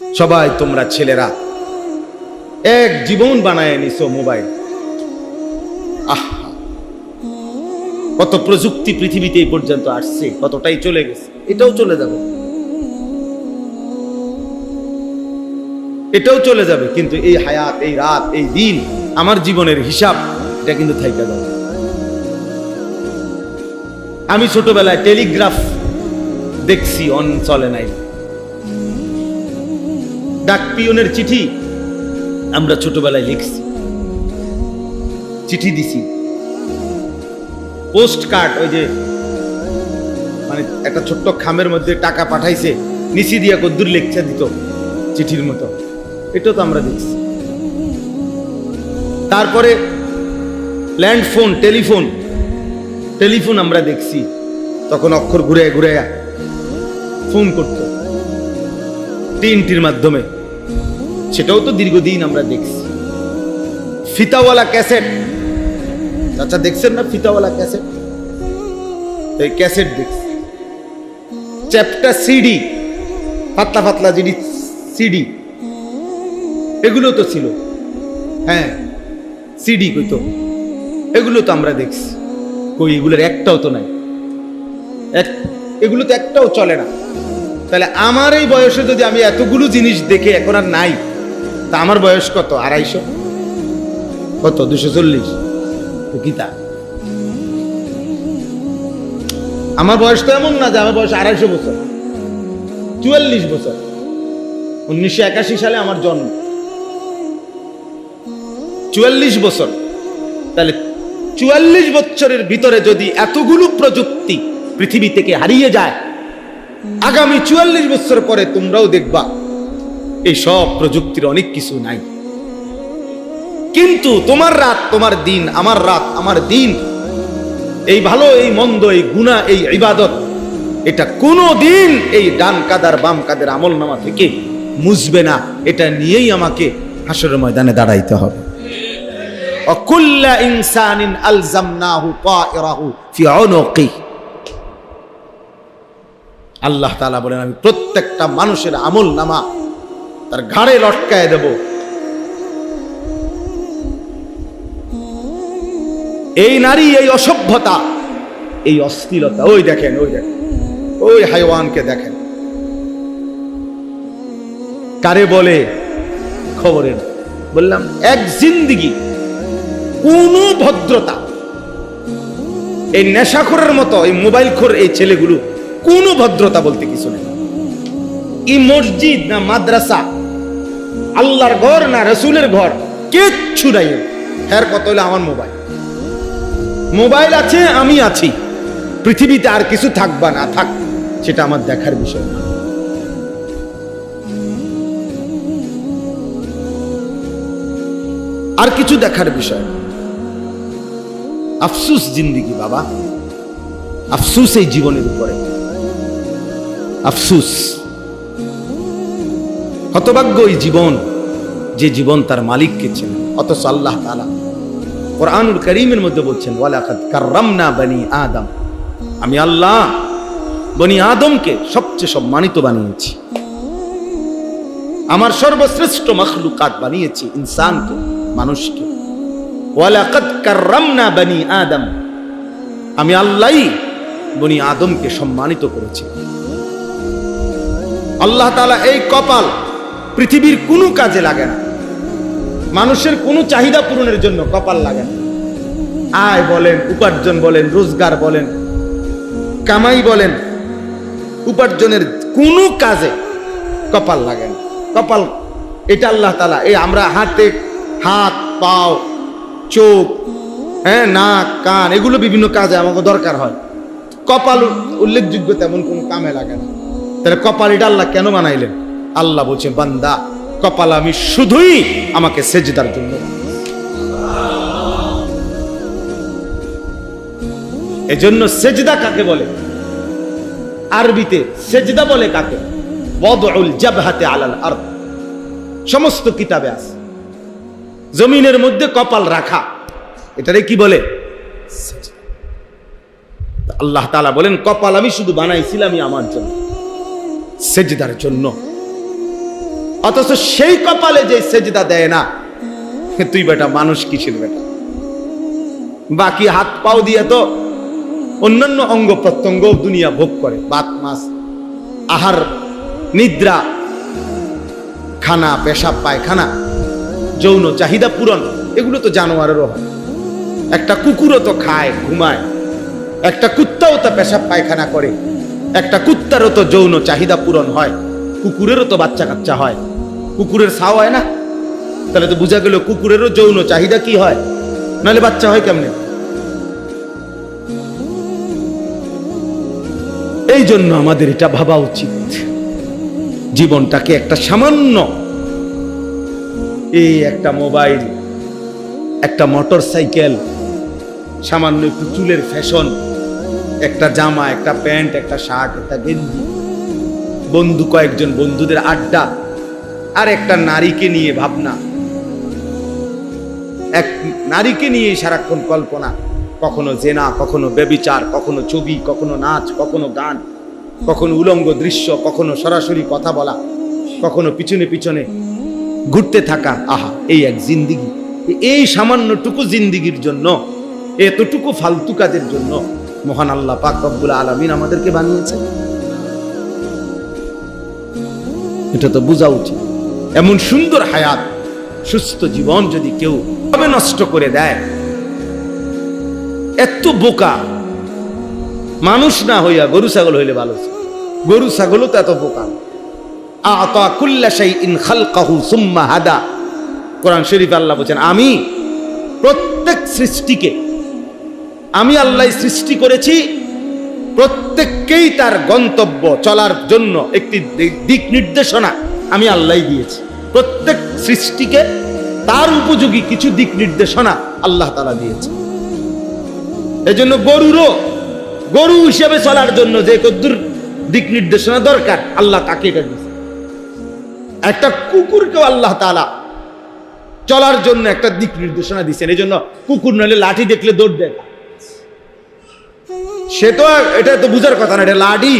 সবাই তোমরা ছেলেরা, এক জীবন বানায় নিছো মোবাইল। কত প্রযুক্তি পৃথিবীতে এই পর্যন্ত আসছে, কতটাই চলে গেছে, এটাও চলে যাবে। এটাও চলে যাবে, কিন্তু এই হায়াত, এই রাত, এই দিন, আমার জীবনের হিসাব, এটা কিন্তু থাইকা যাবে। আমি ছোটবেলায় টেলিগ্রাফ দেখছি অন চলে নাই। ডাক পিয়নের চিঠি আমরা ছোটবেলায় লিখছি। চিঠি দিছি। পোস্ট কার্ড ওই যে মানে একটা ছোট্ট খামের মধ্যে টাকা পাঠাইছে, নিচি দিয়া কদ্দুর লেখছে দিত, চিঠির মতো। এটাও তো আমরা দেখছি। তারপরে ল্যান্ড ফোন টেলিফোন টেলিফোন আমরা দেখছি। তখন অক্ষর ঘুরে ঘুরে ফোন করত। তিনটির মাধ্যমে। সেটাও তো দীর্ঘদিন আমরা দেখছি। ফিতাওয়ালা ক্যাসেট। আচ্ছা দেখছেন না ফিতাওয়ালা ক্যাসেট? এই ক্যাসেট দেখছি। চ্যাপ্টা সিডি। পাতলা পাতলা জিডি সিডি। এগুলো তো ছিল। হ্যাঁ সিডি কই তো? এগুলো তো আমরা দেখছি। কই, এগুলোর একটাও তো নাই। এক, এগুলো তো একটাও চলে না। তাহলে আমার এই বয়সে যদি আমি এতগুলো জিনিস দেখে এখন আর নাই, তা আমার বয়স কত? আড়াইশো? কত? দুশো চল্লিশ? গীতা আমার বয়স তো এমন না যে আমার বয়স আড়াইশো বছর। চুয়াল্লিশ বছর। উনিশশো একাশি সালে আমার জন্ম। চুয়াল্লিশ বছর। তাহলে চুয়াল্লিশ বছরের ভিতরে যদি এতগুলো প্রযুক্তি পৃথিবী থেকে হারিয়ে যায় আগামী চুয়াল্লিশ বছর পরে তোমরাও দেখবা, এই সব প্রযুক্তির অনেক কিছু নাই। কিন্তু তোমার রাত তোমার দিন, আমার রাত আমার দিন। এই ভালো, এই মন্দ, এই গুণা, এই ইবাদত, এটা কোনো দিন এই ডান কাদার বাম কাদের আমল নামা থেকে মুছবে না। এটা নিয়েই আমাকে হাসর ময়দানে দাঁড়াইতে হবে। অকুল্লা ইনসানিন আলজামনাহু তায়রাহু ফি উনুকি আল্লাহ তালা বলেন, আমি প্রত্যেকটা মানুষের আমল নামা তার ঘাড়ে লটকায় দেব। এই নারী, এই অসভ্যতা, এই অস্থিরতা ওই দেখেন ওই দেখেন, ওই হাইওয়ানকে দেখেন। কারে বলে? খবরের। বললাম, এক জিন্দিগি, কোন ভদ্রতা, এই নেশাখোরের মতো, এই মোবাইল খোর এই ছেলেগুলো কোনো ভদ্রতা বলতে কিছু নেই। এই মসজিদ না মাদ্রাসা, আল্লাহর ঘর না রসুলের ঘর, কিচ্ছু নাই। হ্যার কত হলো আমার মোবাইল? মোবাইল আছে, আমি আছি। পৃথিবীতে আর কিছু থাকবা না, থাক, সেটা আমার দেখার বিষয় না। আর কিছু দেখার বিষয় আফসুস জিন্দিগি, বাবা। আফসুস এই জীবনের উপরে। আফসুস। হতভাগ্য এই জীবন যে জীবন তার মালিককে চেনে। অথচ আল্লাহ তালা কোরআনুল করিমের মধ্যে বলছেন, ওয়ালাকাদ কাররামনা বনি আদম। আমি আল্লাহ বনি আদমকে সবচেয়ে সম্মানিত বানিয়েছি। আমার সর্বশ্রেষ্ঠ মখলুকাত বানিয়েছি ইনসানকে, মানুষকে। ওয়ালাকাদ কাররামনা বনি আদম। আমি আল্লাহই বনি আদমকে সম্মানিত করেছি। আল্লাহ তালা এই কপাল পৃথিবীর কোনো কাজে লাগে না। মানুষের কোনো চাহিদা পূরণের জন্য কপাল লাগে না। আয় বলেন, উপার্জন বলেন, রোজগার বলেন, কামাই বলেন, উপার্জনের কোনো কাজে কপাল লাগে না। কপাল, এটা আল্লাহ তালা এই আমরা হাতে হাত, পাও, চোখ হ্যাঁ নাক, কান, এগুলো বিভিন্ন কাজে আমাকে দরকার হয়। কপাল উল্লেখযোগ্য তেমন কোনো কামে লাগে না। তাহলে কপাল এটা আল্লাহ কেন বানাইলেন? আল্লাহ বলছে বান্দা, কপাল আমি শুধুই আমাকে সেজদার জন্য। এজন্য সেজদা কাকে বলে? আরবিতে সেজদা বলে কাকে? বদউল জাবহাতে আলাল আরদ। সমস্ত কিতাবে আছে। জমিনের মধ্যে কপাল রাখা, এটারে কি বলে। আল্লাহ তাআলা বলেন, কপাল আমি শুধু বানাইছিলামই আমার জন্য। সেজদার জন্য। অথচ সেই কপালে যে সেজদা দেয় না, তুই বেটা মানুষ কিসের বেটা? বাকি হাত পাও দিয়ে তো অন্যান্য অঙ্গ প্রত্যঙ্গ দুনিয়া ভোগ করে। বাত মাস আহার, নিদ্রা, খানা, পেশাব, পায়খানা, যৌন চাহিদা পূরণ, এগুলো তো জানোয়ারেরও হয়। একটা কুকুরও তো খায়, ঘুমায়। একটা কুত্তাও তো পেশাব, পায়খানা করে। একটা কুত্তারও তো যৌন চাহিদা পূরণ হয়, কুকুরেরও তো বাচ্চা কাচ্চা হয়। কুকুরের ছাও হয় না? তাহলে তো বোঝা গেল কুকুরেরও যৌন চাহিদা কি হয়? নাহলে বাচ্চা হয় কেমনে? এই জন্য আমাদের এটা ভাবা উচিত। জীবনটাকে একটা সামান্য, এই একটা মোবাইল, একটা মোটর সাইকেল সামান্য একটু চুলের ফ্যাশন একটা জামা, একটা প্যান্ট, একটা শার্ট, একটা গেঞ্জি। বন্ধু কয়েকজন বন্ধুদের আড্ডা আর একটা নারীকে নিয়ে ভাবনা। এক নারীকে নিয়ে সারাক্ষণ কল্পনা। কখনো জেনা, কখনো বেবিচার কখনো ছবি, কখনো নাচ, কখনো গান, কখনো উলঙ্গ দৃশ্য, কখনো সরাসরি কথা বলা, কখনো পিছনে পিছনে ঘুরতে থাকা। আহা, এই এক জিন্দিগি। এই সামান্যটুকু জিন্দিগির জন্য, এতটুকু ফালতু কাজের জন্য মহান আল্লাহ পাক রব্বুল আলমিন আমাদেরকে বানিয়েছে এটা তো বোঝা উচিত। এমন সুন্দর হায়াত, সুস্থ জীবন যদি কেউ ভাবে নষ্ট করে দেয়, এত বোকা। মানুষ না হইয়া গরু ছাগল হইলে ভালো গরু ছাগলও তো এত বোকা। আতা হাদা। কোরআন শরীফ আল্লাহ বলছেন, আমি প্রত্যেক সৃষ্টিকে আমি আল্লাহ সৃষ্টি করেছি প্রত্যেককেই তার গন্তব্য চলার জন্য একটি দিক নির্দেশনা আমি আল্লাহ দিয়েছি। প্রত্যেক সৃষ্টিকে তার উপযোগী কিছু দিক নির্দেশনা আল্লাহ তালা দিয়েছে। এজন্য গরুরও গরু হিসেবে চলার জন্য যে কদ্দুর দিক নির্দেশনা দরকার, আল্লাহ তাকে এটা দিয়েছে। একটা কুকুরকেও আল্লাহ তালা চলার জন্য একটা দিক নির্দেশনা দিচ্ছেন এই জন্য কুকুর নইলে লাঠি দেখলে দৌড় দেয় সে তো এটা তো বুঝার কথা না, এটা লাডি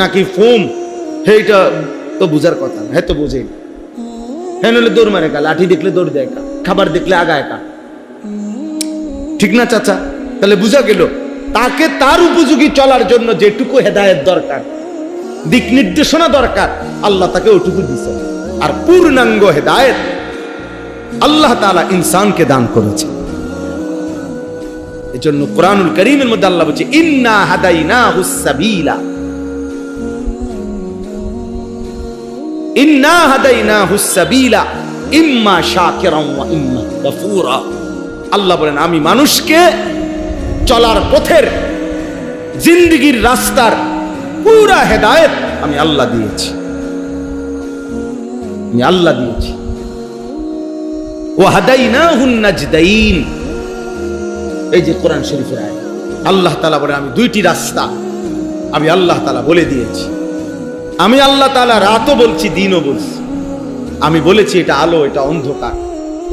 নাকি ফোম সেইটা তো বুঝার কথা না হ্যাঁ তো বুঝে হ্যাঁ নইলে দৌড় মারে কা লাঠি দেখলে দৌড় দেয় কা খাবার দেখলে আগায় কা ঠিক না চাচা? তাহলে বুঝা গেল, তাকে তার উপযোগী চলার জন্য যেটুকু হেদায়েত দরকার, দিক নির্দেশনা দরকার, আল্লাহ তাকে ওটুকু দিছে আর পূর্ণাঙ্গ হেদায়েত আল্লাহ তাআলা ইনসানকে দান করেছে এজন্য কোরআনুল করিমের মধ্যে আল্লাহ বলছে, ইন্না হাদাইনাহু সাবিলা। ইন্না হাদাইনাহু সাবিলা। ইম্মা শাকিরান ওয়া ইম্মা কাফুরা আল্লাহ বলেন, আমি মানুষকে চলার পথের জিন্দিগির রাস্তার পুরা হেদায়েত আমি আল্লাহ দিয়েছি। আমি আল্লাহ দিয়েছি। ওয়াহাদাইনাহুন নাজদাইন। এই যে কোরআন শরীফের আয়াত। আল্লাহ তালা বলে, আমি দুইটি রাস্তা, আমি আল্লাহ তালা বলে দিয়েছি। আমি আল্লাহ তালা রাতও বলছি, দিনও বলছি। আমি বলেছি, এটা আলো, এটা অন্ধকার।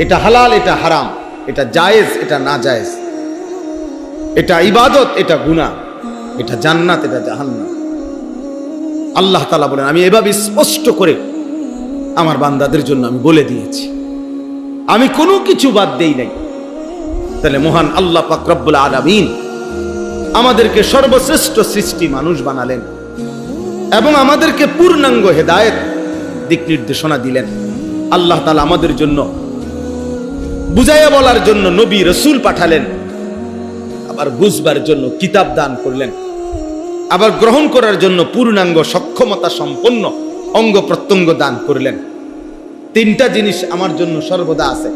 এটা হালাল, এটা হারাম। এটা জায়েজ, এটা না জায়েজ এটা ইবাদত, এটা গুনাহ। এটা জান্নাত, এটা জাহান্নাম। আল্লাহ তালা বলেন, আমি এভাবে স্পষ্ট করে আমার বান্দাদের জন্য আমি বলে দিয়েছি। আমি কোনো কিছু বাদ দেই নাই। তাহলে মহান আল্লাহ পাক রব্বুল আলামিন আমাদেরকে সর্বশ্রেষ্ঠ সৃষ্টি মানুষ বানালেন এবং আমাদেরকে পূর্ণাঙ্গ হেদায়েত দিক নির্দেশনা দিলেন। আল্লাহ তাআলা আমাদের জন্য বুঝাইয়া বলার জন্য নবী রসুল পাঠালেন। আবার বুঝবার জন্য কিতাব দান করলেন। আবার গ্রহণ করার জন্য পূর্ণাঙ্গ সক্ষমতা সম্পন্ন অঙ্গ প্রত্যঙ্গ দান করলেন। তিনটা জিনিস আমার জন্য সর্বদা আছে,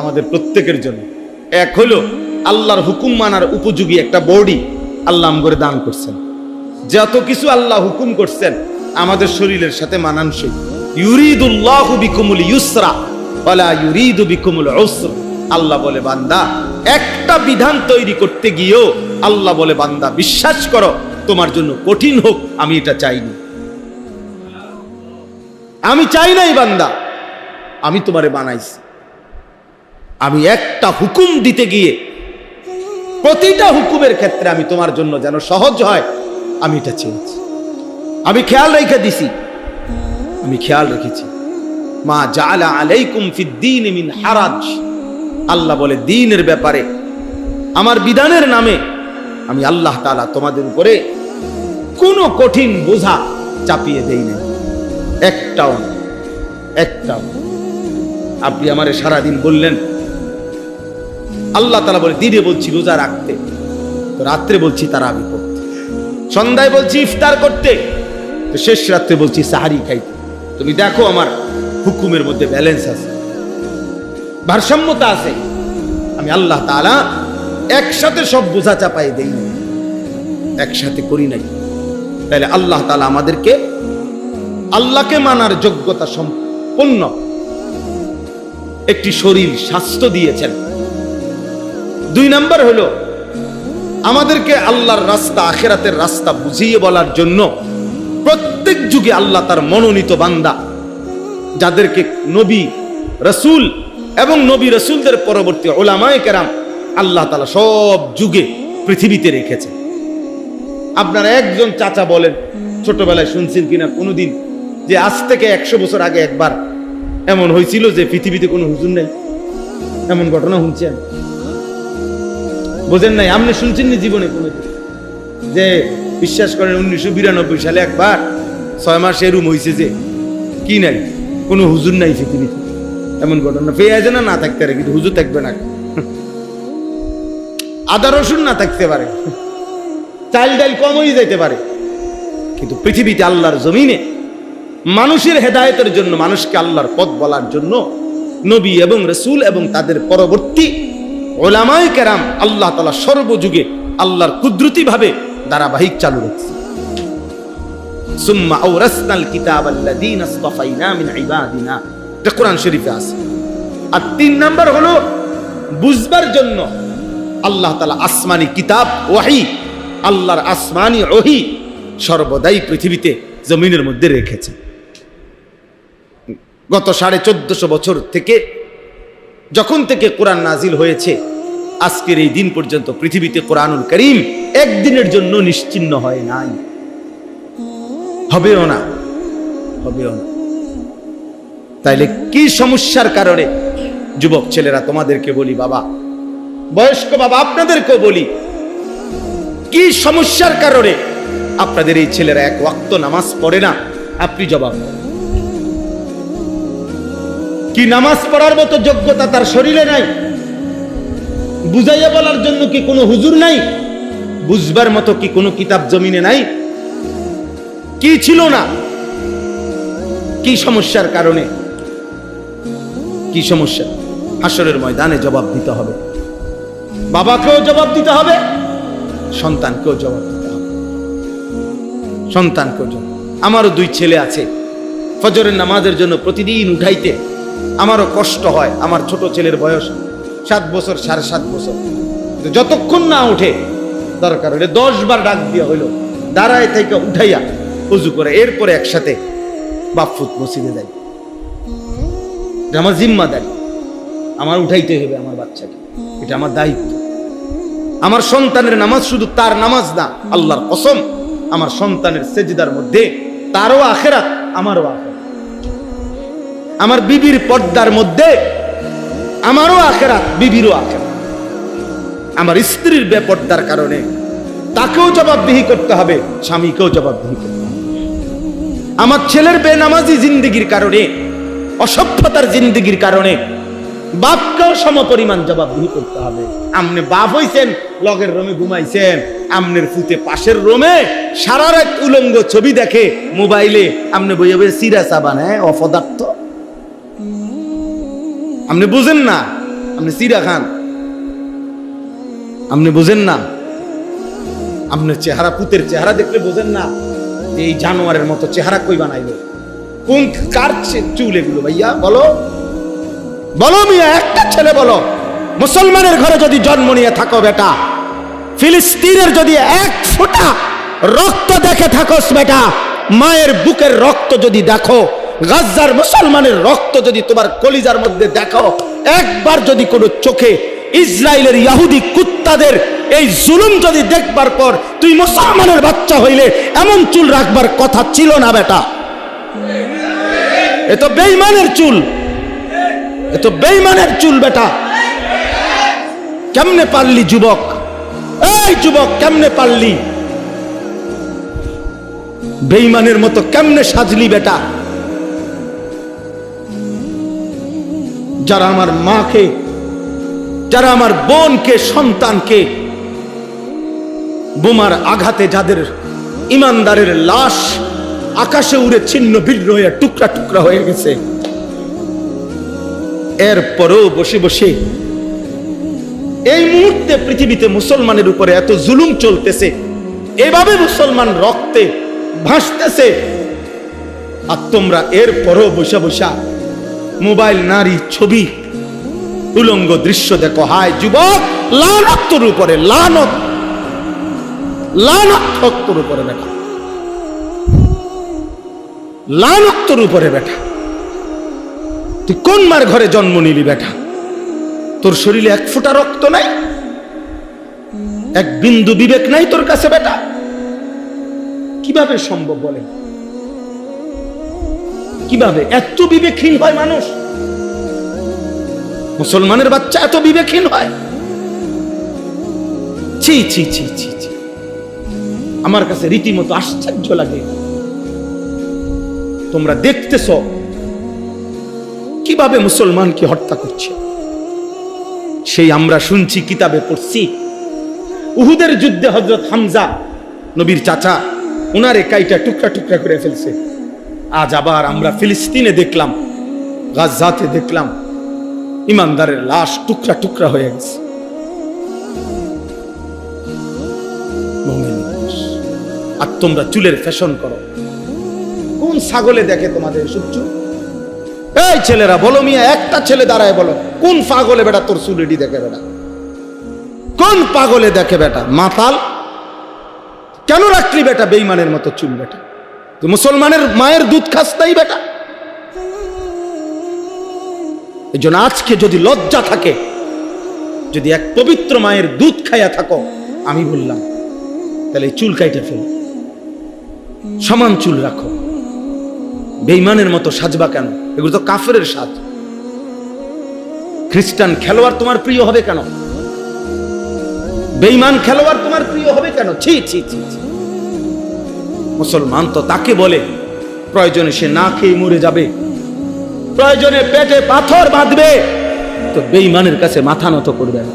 আমাদের প্রত্যেকের জন্য। এক হলো আল্লাহর হুকুম মানার উপযোগী একটা বডি আল্লাহ করে দান করছেন। যত কিছু আল্লাহ হুকুম করছেন, আমাদের শরীরের সাথে মানানসই। ইউরিদুল্লাহু বিকুমুল ইউসরা, ওয়ালা ইউরিদু বিকুমুল উসর। আল্লাহ বলে, বান্দা, একটা বিধান তৈরি করতে গিয়েও আল্লাহ বলে, বান্দা, বিশ্বাস করো, তোমার জন্য কঠিন হোক, আমি এটা চাইনি। আমি চাই নাই, বান্দা, আমি তোমারে বানাইছি। আমি একটা হুকুম দিতে গিয়ে, প্রতিটা হুকুমের ক্ষেত্রে আমি তোমার জন্য যেন সহজ হয়, আমি এটা চেয়েছি। আমি খেয়াল রেখে দিছি। আমি খেয়াল রেখেছি। মা জালা আলাইকুম ফিদ্দিন মিন হারাজ। আল্লাহ বলে, দিনের ব্যাপারে, আমার বিধানের নামে আমি আল্লাহ তাআলা তোমাদের উপরে কোনো কঠিন বোঝা চাপিয়ে দেই না, একটাও একটাও। আপনি আমারে সারাদিন বললেন আল্লাহ তালা বলে, দিনে বলছি রোজা রাখতে। তো রাত্রে বলছি তারাবি করতে সন্ধ্যায় বলছি ইফতার করতে। তো শেষ রাত্রে বলছি সাহারি খাইতে। তুমি দেখো আমার হুকুমের মধ্যে ব্যালেন্স আছে। ভারসাম্যতা আছে। আমি আল্লাহ তাআলা একসাথে সব বোঝা চাপাই দেই। একসাথে করি নাই। তাহলে আল্লাহ তালা আমাদেরকে আল্লাহকে মানার যোগ্যতা সম্পন্ন একটি শরীর স্বাস্থ্য দিয়েছেন। দুই নাম্বার হলো, আমাদেরকে আল্লাহর রাস্তা, আখেরাতের রাস্তা বুঝিয়ে বলার জন্য প্রত্যেক যুগে আল্লাহ তার মনোনীত বান্দা, যাদেরকে নবী, রসুল এবং নবী রসুলদের পরবর্তী ওলামায় কেরাম আল্লাহ তালা সব যুগে পৃথিবীতে রেখেছে। আপনারা একজন চাচা বলেন, ছোটবেলায় শুনছেন কিনা কোনোদিন, যে আজ থেকে একশো বছর আগে একবার এমন হয়েছিল যে পৃথিবীতে কোনো হুজুর নেই? এমন ঘটনা শুনছেন? বোঝেন নাই? আপনি শুনছেন না জীবনে কোনোদিন যে বিশ্বাস করেন উনিশশো বিরানব্বই সালে একবার ছয় মাস এরুম হয়েছে যে, কি নাই? কোনো হুজুর নাই পৃথিবীতে। এমন ঘটনা। পেয়ে আছে না? না থাকতে পারে, কিন্তু হুজুর থাকবে না। আদা রসুন না থাকতে পারে। চাল ডাল কম হয়ে যাইতে পারে। কিন্তু পৃথিবীতে আল্লাহর জমিনে মানুষের হেদায়তের জন্য, মানুষকে আল্লাহর পথ বলার জন্য নবী এবং রসুল এবং তাদের পরবর্তী ওলামাই কেরাম আল্লাহ তালা সর্বযুগে আল্লাহর কুদরতি ভাবে ধারাবাহিক চালু রাখছে। সুম্মা কিতাব মিন ইবাদিনা। এটা কোরআন শরীফে আছে। আর তিন নাম্বার হলো, বুঝবার জন্য আল্লাহ তাআলা আসমানি কিতাব ওয়াহি, আল্লাহর আসমানি ওহি সর্বদাই পৃথিবীতে জমিনের মধ্যে রেখেছে। গত সাড়ে চোদ্দশো বছর থেকে যখন থেকে কোরআন নাজিল হয়েছে, আজকের এই দিন পর্যন্ত পৃথিবীতে কোরআনুল করিম একদিনের জন্য নিশ্চিন্ন হয় নাই। হবেও না হবেও না। তাইলে কি সমস্যার কারণে? যুবক ছেলেরা, তোমাদেরকে বলি বাবা, বয়স্ক বাবা, আপনাদেরকেও বলি, কি সমস্যার কারণে আপনাদের এই ছেলেরা এক ওয়াক্ত নামাজ পড়ে না? আপনি জবাব দেন। কি নামাজ পড়ার মতো যোগ্যতা তার শরীরে নাই? বুঝাইয়া বলার জন্য কি কোনো হুজুর নাই? বুঝবার মতো কি কোনো কিতাব জমিনে নাই? কি ছিল না? কি সমস্যার কারণে? কি সমস্যা? হাসরের ময়দানে জবাব দিতে হবে। বাবাকেও জবাব দিতে হবে, সন্তানকেও জবাব দিতে হবে। সন্তানকেও জবাব আমারও দুই ছেলে আছে। ফজরের নামাজের জন্য প্রতিদিন উঠাইতে আমারও কষ্ট হয়, আমার ছোট ছেলের বয়স সাত বছর, সাড়ে সাত বছর। কিন্তু যতক্ষণ না উঠে, দরকার হলে দশ বার ডাক দিয়া হইল, দাঁড়ায় থেকে উঠাইয়া উজু করে, এরপরে একসাথে বাপফুত মসজিদে দেয় আমার জিম্মাদারি আমার উঠাইতে হবে আমার বাচ্চাকে। এটা আমার দায়িত্ব। আমার সন্তানের নামাজ শুধু তার নামাজ না, আল্লাহর কসম, আমার সন্তানের সেজিদার মধ্যে তারও আখেরাত, আমারও আখেরাত। আমার বিবির পর্দার মধ্যে, আমারও আখেরাত বিবিরও আখেরাত আমার স্ত্রীর বেপর্দার কারণে তাকেও জবাবদিহি করতে হবে, স্বামীকেও জবাবদিহি করতে হবে। আমার ছেলের বেনামাজি জিন্দিগির কারণে, অসভ্যতার জিন্দিগির কারণে বাপকেও সমপরিমাণ জবাবদিহি করতে হবে। আমনে বাপ হইছেন, লগের রোমে ঘুমাইছেন, আমনের ফুতে পাশের রোমে সারা রাত উলঙ্গ ছবি দেখে মোবাইলে আমনে বইয়ে বইয়ে সিরা সাবান হ্যাঁ অপদার্থ। আপনি বুঝেন না। আপনি সিরা খান। আপনি বুঝেন না। আপনার চেহারা, পুতের চেহারা দেখলে বোঝেন না এই জানোয়ারের মতো চেহারা কই বানাইলো। কোন কার চুল এগুলো ভাইয়া? বলো। বলো মিয়া, একটা ছেলে বলো। মুসলমানের ঘরে যদি জন্ম নিয়ে থাকো বেটা, ফিলিস্তিনের যদি এক ফোঁটা রক্ত দেখে থাকোস বেটা, মায়ের বুকের রক্ত যদি দেখো গাজ্জার মুসলমানের রক্ত যদি তোমার কলিজার মধ্যে দেখো একবার যদি কোনো চোখে ইসরায়েলের ইয়াহুদি কুত্তাদের এই জুলুম যদি দেখবার পর, তুই মুসলমানের বাচ্চা হইলে এমন চুল রাখবার কথা ছিল না বেটা। এ তো বেইমানের চুল। এ তো বেইমানের চুল বেটা। কেমনে পারলি যুবক? এই যুবক, কেমনে পারলি? বেইমানের মতো কেমনে সাজলি বেটা? যারা আমার মাকে, যারা আমার বোনকে, সন্তানকে বোমার আঘাতে যাদের ইমানদারের লাশ আকাশে উড়ে ছিন্ন ভিন্ন হয়ে টুকরা টুকরা হয়ে গেছে, এরপরও বসে বসে এই মুহূর্তে পৃথিবীতে মুসলমানের উপরে এত জুলুম চলতেছে, এভাবে মুসলমান রক্তে ভাসতেছে। আর তোমরা এরপরও বসে বসা মোবাইল, নারী ছবি, উলঙ্গ দৃশ্য দেখো। হায় যুবক লানত উপরে, লানত লানত উপরে বেটা। লানত উপরে বেটা। তুই কোন মার ঘরে জন্ম নিলি বেটা? তোর শরীরে এক ফোঁটা রক্ত নাই? এক বিন্দু বিবেক নাই তোর কাছে বেটা? কীভাবে সম্ভব বলে কীভাবে? এত বিবেকহীন হয় মানুষ। মুসলমানের বাচ্চা এত বিবেকহীন হয়। ছি ছি ছি ছি ছি। আমার কাছে রীতিমতো আশ্চর্য লাগে। তোমরা দেখতেছ কীভাবে মুসলমানকে হত্যা করছে। সেই আমরা শুনছি, কিতাবে পড়ছি। উহুদের যুদ্ধে হজরত হামজা, নবীর চাচা ওনারে কাইটা টুকরা টুকরা করে ফেলছে। আজ আবার আমরা ফিলিস্তিনে দেখলাম গাজাতে দেখলাম, ইমানদারের লাশ টুকরা টুকরা হয়ে গেছে। আর তোমরা চুলের ফ্যাশন করো। কোন ছাগলে দেখে তোমাদের সুচ্চু এই ছেলেরা, বলো মিয়া, একটা ছেলে দাঁড়ায় বলো, কোন পাগলে বেটা তোর চুলেডি দেখে বেটা? কোন পাগলে দেখে বেটা? মাতাল? কেন রাখলি বেটা বেইমানের মতো চুল বেটা? মুসলমানের মায়ের দুধ খাস তাই বেটা। এই জন্য আজকে যদি লজ্জা থাকে, যদি এক পবিত্র মায়ের দুধ খাইয়া থাকো, আমি বললাম, তাহলে চুল কাইটা ফেল। সমান চুল রাখো। বেইমানের মতো সাজবা কেন? এগুলো তো কাফের সাজ। খ্রিস্টান খেলোয়াড় তোমার প্রিয় হবে কেন? বেইমান খেলোয়াড় তোমার প্রিয় হবে কেন? ছি ছি ছি ছি। মুসলমান তো তাকে বলে, প্রয়োজনে সে না খেয়ে মরে যাবে। প্রয়োজনে পেটে পাথর বাঁধবে। তো বেইমানের কাছে মাথা নত করবে না।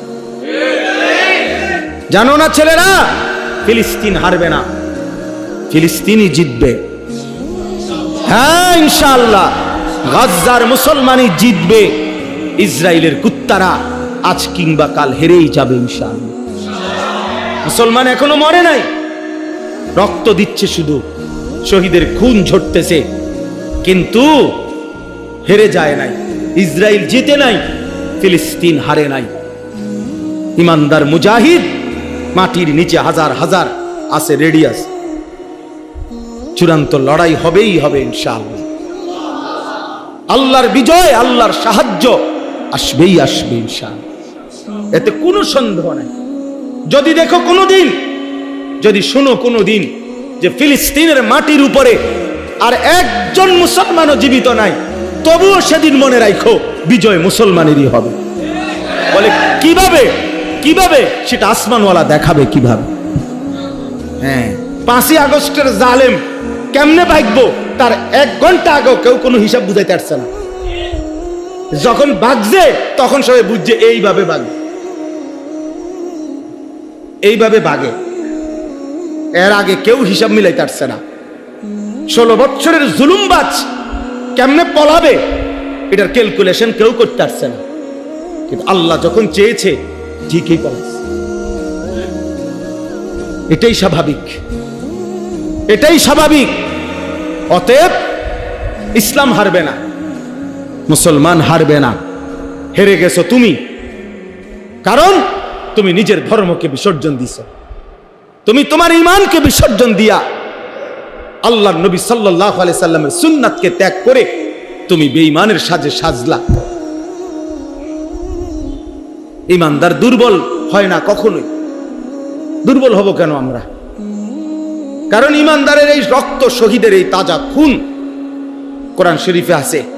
জানো না ছেলেরা, ফিলিস্তিন হারবে না। ফিলিস্তিনই জিতবে। হ্যাঁ ইনশাআল্লাহ, গাজ্জার মুসলমানই জিতবে। ইসরায়েলের কুত্তারা আজ কিংবা কাল হেরেই যাবে, ইনশাআল্লাহ। মুসলমান এখনও মরে নাই। রক্ত দিচ্ছে শুধু। শহীদের খুন ঝরতেছে। কিন্তু হেরে যায় নাই। ইসরায়েল জিতে নাই, ফিলিস্তিন হারে নাই। ইমানদার মুজাহিদ, মাটির নিচে হাজার হাজার আছে রেডিয়াস। চূড়ান্ত লড়াই হবেই হবে ইনশাআল্লাহ। আল্লাহর বিজয়, আল্লাহর সাহায্য আসবেই আসবে ইনশাআল্লাহ। এতে কোনো সন্দেহ নাই। যদি দেখো কোনো দিন যদি শোনো কোনো দিন যে ফিলিস্তিনের মাটির উপরে আর একজন মুসলমানও জীবিত নাই, তবুও সেদিন মনে রাখো বিজয় মুসলমানেরই হবে। বলে, কীভাবে? কীভাবে? সেটা আসমানওয়ালা দেখাবে কীভাবে। হ্যাঁ পাঁচই আগস্টের জালেম কেমনে ভাগবো? তার এক ঘণ্টা আগেও কেউ কোনো হিসাব বুঝাইতে পারছে না। যখন বাগছে তখন সবাই বুঝছে, এইভাবে বাগবে এইভাবে বাগে এর আগে কেউ হিসাব মিলাইতে পারছে না। ষোলো বছরের জুলুমবাজ কেমনে পলাবে, এটার ক্যালকুলেশন কেউ করতে পারছে না। কিন্তু আল্লাহ যখন চেয়েছে, ঠিকই পলাচ্ছে এটাই স্বাভাবিক। এটাই স্বাভাবিক। অতএব ইসলাম হারবে না, মুসলমান হারবে না। হেরে গেছো তুমি। কারণ তুমি নিজের ধর্মকে বিসর্জন দিছ। তুমি তোমার ইমানকে বিসর্জন দিয়া আল্লাহ নবী সাল্লাহ আলাই সাল্লামের সুন্নাতকে ত্যাগ করে তুমি বেঈমানের সাজে সাজলা। ইমানদার দুর্বল হয় না কখনোই। দুর্বল হব কেন আমরা? কারণ ইমানদারের এই রক্ত শহীদের এই তাজা খুন কোরআন শরীফে আছে।